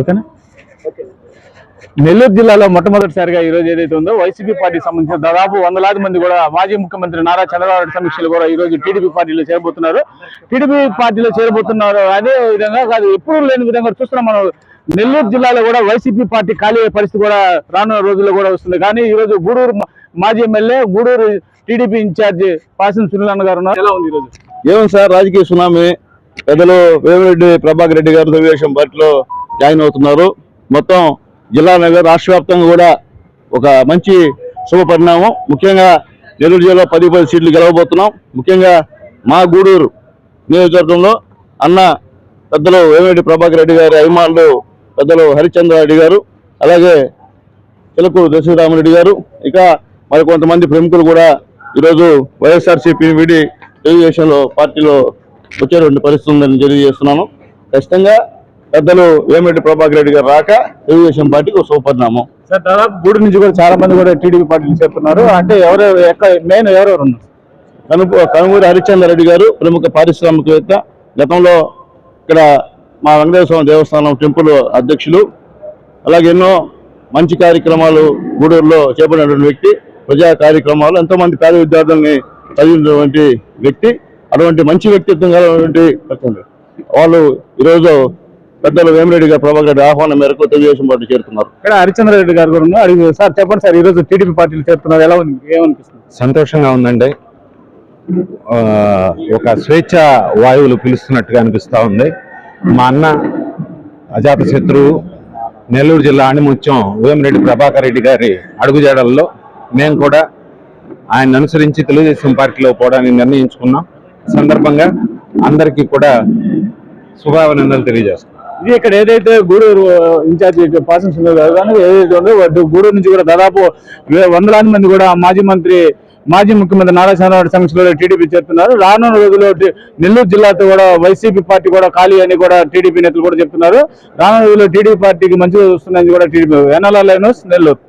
ఓకేనా? నెల్లూరు జిల్లాలో మొట్టమొదటిసారిగా ఈ రోజు ఏదైతే ఉందో వైసీపీ పార్టీకి సంబంధించిన దాదాపు వందలాది మంది కూడా మాజీ ముఖ్యమంత్రి నారా చంద్రబాబు నాయుడు సమీక్షలు కూడా ఈ రోజు టీడీపీ పార్టీలో చేరబోతున్నారు. టీడీపీ పార్టీలో చేరబోతున్నారు అదే విధంగా కాదు ఎప్పుడు లేని విధంగా చూస్తున్నాం మనం. నెల్లూరు జిల్లాలో కూడా వైసీపీ పార్టీ ఖాళీ అయ్యే పరిస్థితి కూడా రానున్న రోజుల్లో కూడా వస్తుంది. కానీ ఈ రోజు గూడూరు మాజీ MLA Gudur TDP incharge Pasim Sunil గారు ఉన్నారు. ఎలా ఉంది ఈ రోజు? ఏం సార్ రాజకీయ సునామీ. పెద్దలు వేమిరెడ్డి ప్రభాకర్ రెడ్డి గారు తెలుగుదేశం పార్టీలో జాయిన్ అవుతున్నారు. మొత్తం జిల్లా రాష్ట్ర వ్యాప్తంగా కూడా ఒక మంచి శుభ పరిణామం. ముఖ్యంగా నెల్లూరు జిల్లా పది పది సీట్లు గెలవబోతున్నాం. ముఖ్యంగా మా గూడూరు నియోజకవర్గంలో అన్న పెద్దలు వేమిరెడ్డి ప్రభాకర్ రెడ్డి గారి అభిమానులు పెద్దలు హరిచంద్ర రెడ్డి గారు అలాగే చిలకు దశరామరెడ్డి గారు ఇక మరి కొంతమంది ప్రముఖులు కూడా ఈరోజు వైఎస్ఆర్సీపీ విడి తెలుగుదేశంలో పార్టీలో వచ్చేటువంటి పరిస్థితి ఉందని తెలియజేస్తున్నాను. ఖచ్చితంగా పెద్దలు వేమిరెడ్డి ప్రభాకర్ రెడ్డి గారు రాక తెలుగుదేశం పార్టీకి ఒక శుభపరిణామం సార్ దాదాపు నుంచి కూడా చాలా మంది కూడా టీడీపీ పార్టీలు చేరుతున్నారు. అంటే ఎవరెవరు ఎక్కడ మెయిన్ ఎవరెవరు ఉన్నారు? కను కనుమూరి హరిచంద్ర రెడ్డి గారు ప్రముఖ పారిశ్రామికవేత్త. గతంలో ఇక్కడ మా వెంకటేశ్వర దేవస్థానం టెంపుల్ అధ్యక్షులు. అలాగే ఎన్నో మంచి కార్యక్రమాలు గూడూరులో చేపట్టినటువంటి వ్యక్తి. ప్రజా కార్యక్రమాలు ఎంతోమంది పేద విద్యార్థుల్ని చదివినటువంటి వ్యక్తి. అటువంటి మంచి వ్యక్తిత్వం కలిగినటువంటి వాళ్ళు ఈరోజు పెద్దలు వేమిరెడ్డి గారు ప్రభాకర్ రెడ్డి ఆహ్వానం మేరకు తెలుగుదేశం పార్టీ చేరుతున్నారు. ఇక్కడ హరిచంద్ర రెడ్డి గారు కూడా ఉన్నారు. అడిగి సార్ చెప్పండి సార్ ఈ రోజు టీడీపీ పార్టీలు చేరుతున్నారు. ఎలా ఉంది? ఏమనిపిస్తుంది? సంతోషంగా ఉందండి. ఒక స్వేచ్ఛ వాయువులు పిలుస్తున్నట్టుగా అనిపిస్తా ఉంది. మా అన్న అజాత శత్రువు నెల్లూరు జిల్లా ఆణిముత్యం వేమిరెడ్డి ప్రభాకర్ రెడ్డి గారి అడుగుజాడల్లో మేము కూడా ఆయన అనుసరించి తెలుగుదేశం పార్టీలో పోవడానికి నిర్ణయించుకున్నాం. సందర్భంగా అందరికీ కూడా శుభాభినందనలు తెలియజేస్తున్నాం. ఇది ఇక్కడ ఏదైతే గూడూరు ఇన్ఛార్జ్ పర్సన్స్ సుందర్ కానీ ఏదైతే ఉందో గూడూరు నుంచి కూడా దాదాపు వే- వందలాది మంది కూడా మాజీ మంత్రి మాజీ ముఖ్యమంత్రి నారా చంద్రబాబు సమక్షంలో టీడీపీ చేస్తున్నారు రానున్న రోజుల్లో నెల్లూరు జిల్లాతో కూడా వైసీపీ పార్టీ కూడా ఖాళీ అని కూడా టీడీపీ నేతలు కూడా చెప్తున్నారు. రానున్న రోజుల్లో టీడీపీ పార్టీకి మంచిగా వస్తుందని కూడా టీడీపీ ఎన్ఎల్ఆర్ లైనస్ నెల్లూరు.